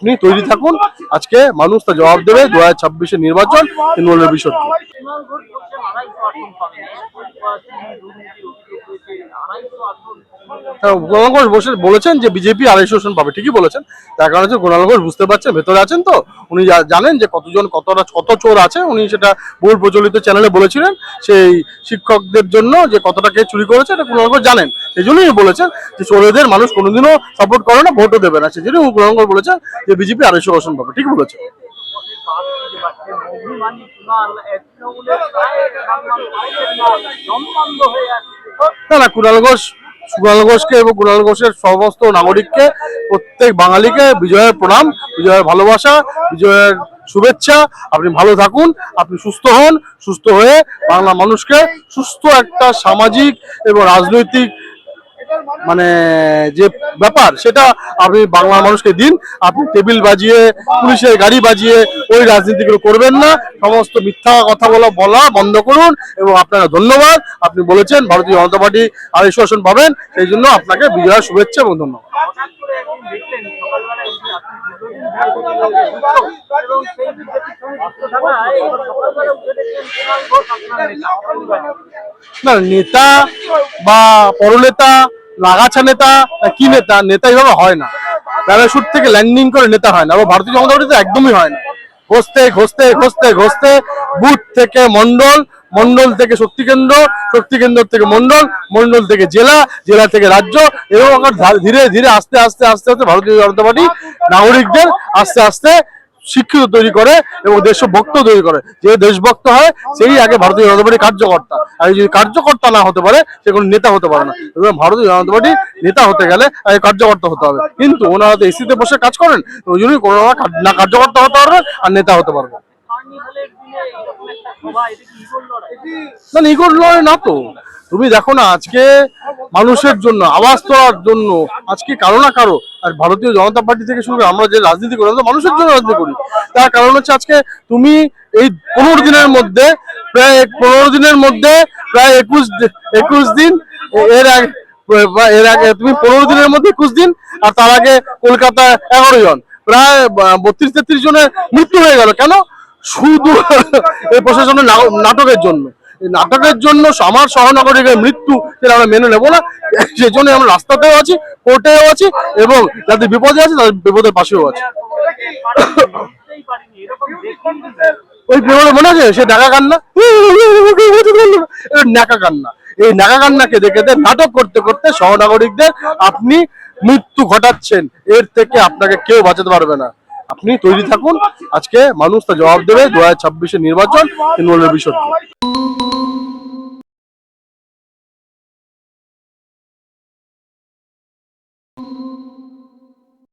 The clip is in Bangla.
আপনি তৈরি থাকুন। আজকে মানুষ তা জবাব দেবে দু হাজার নির্বাচন তৃণমূলের বিষয় গোলাল ঘোষ বসে বলেছেন যে বিজেপি আড়াইশো আসন পাবে, ঠিকই বলেছেন। তার কারণ হচ্ছে গোলাল ঘোষ বুঝতে পারছেন, ভেতরে আছেন তো। উনি জানেন যে কতজন, কতটা, কত চোর আছে। উনি সেটা বহুল প্রচলিত চ্যানেলে বলেছিলেন সেই শিক্ষকদের জন্য যে কতটা কে চুরি করেছে, এটা গোলাল ঘোষ জানেন। সেই জন্যই বলেছেন যে চোরেদের মানুষ কোনোদিনও সাপোর্ট করে না, ভোটও দেবে না। সেই জন্য গোলাল ঘোষ বলেছেন যে বিজেপি আড়াইশো আসন পাবে ঠিক বলেছেন। অভিমানী না না, কুণাল ঘোষ, কুণাল ঘোষকে এবং কুণাল ঘোষের সমস্ত নাগরিককে, প্রত্যেক বাঙালিকে বিজয়ের প্রণাম, বিজয়ের ভালোবাসা, বিজয়ের শুভেচ্ছা। আপনি ভালো থাকুন, আপনি সুস্থ হন, সুস্থ হয়ে বাংলা মানুষকে সুস্থ একটা সামাজিক এবং রাজনৈতিক মানে যে ব্যাপার, সেটা আপনি বাংলা মানুষকে দিন, আপনি টেবিল বাজিয়ে, পুলিশের গাড়ি বাজিয়ে ওই রাজনীতিগুলো করবেন না। সমস্ত মিথ্যা কথা বলা বলা বন্ধ করুন এবং আপনারা ধন্যবাদ। আপনি বলেছেন ভারতীয় জনতা পার্টি আসন পাবেন, সেই জন্য আপনাকে বিজয়ের শুভেচ্ছা এবং ধন্যবাদ। না, নেতা বা পরনেতা লাগাছা নেতা কি নেতা? নেতা এইভাবে হয় না। প্যারাশুট থেকে ল্যান্ডিং করে নেতা হয় না। আবার ভারতীয় জনতা পার্টি তো একদমই হয় না। ঘষতে ঘষতে ঘষতে ঘষতে বুথ থেকে মন্ডল মন্ডল থেকে শক্তি কেন্দ্র শক্তি কেন্দ্র থেকে মন্ডল মন্ডল থেকে জেলা জেলা থেকে রাজ্য এবং ধীরে ধীরে আস্তে আস্তে আস্তে আস্তে ভারতীয় জনতা পার্টি নাগরিকদের আস্তে আস্তে শিক্ষিত তৈরি করে এবং দেশভক্ত তৈরি করে। যে দেশভক্ত হয়, সেই আগে ভারতীয় জনতা পার্টি কার্যকর্তা। আর যদি কার্যকর্তা না হতে পারে, সে কোনো নেতা হতে পারে না। এবং ভারতীয় জনতা পার্টি নেতা হতে গেলে, আগে কার্যকর্তা হতে হবে। কিন্তু ওনারা তো এসিতে বসে কাজ করেন ওই জন্যই কোনো না কার্যকর্তা হতে পারবেন আর নেতা হতে এটা কি ইগোর লড়াই না না তো। তুমি দেখো না, আজকে মানুষের জন্য, আওয়াজ তোলার জন্য আজকে কারও না কারও? আর ভারতীয় জনতা পার্টি থেকে শুরু করে আমরা যে রাজনীতি করি, আমরা মানুষের জন্য রাজনীতি করি। তার কারণ হচ্ছে আজকে তুমি এই পনেরো দিনের মধ্যে, প্রায় পনেরো দিনের মধ্যে প্রায় একুশ একুশ দিন, এর আগে এর আগে তুমি পনেরো দিনের মধ্যে একুশ দিন, আর তার আগে কলকাতায় এগারো জন। প্রায় বত্রিশ তেত্রিশ জনের মৃত্যু হয়ে গেল। কেন? শুধু এই প্রশাসনের নাটকের জন্য। নাটকের জন্য আমার সহনাগরিকের মৃত্যু সেটা আমরা মেনে নেব না সেই জন্য আমরা রাস্তাতেও আছি, কোর্টেও আছি, এবং যাদের বিপদে আছে তাদের বিপদের পাশেও আছে। ওই বিপদে মনে আছে? সে নাকা কান্না? ন্যাকা কান্না। এই ন্যাকা কান্নাকে দেখে নাটক করতে করতে সহনাগরিকদের আপনি মৃত্যু ঘটাচ্ছেন। এর থেকে আপনাকে কেউ বাঁচাতে পারবে না। আপনি তৈরি থাকুন। আজকে মানুষ তা জবাব দেবে দু হাজার নির্বাচন, তৃণমূলের বিষয়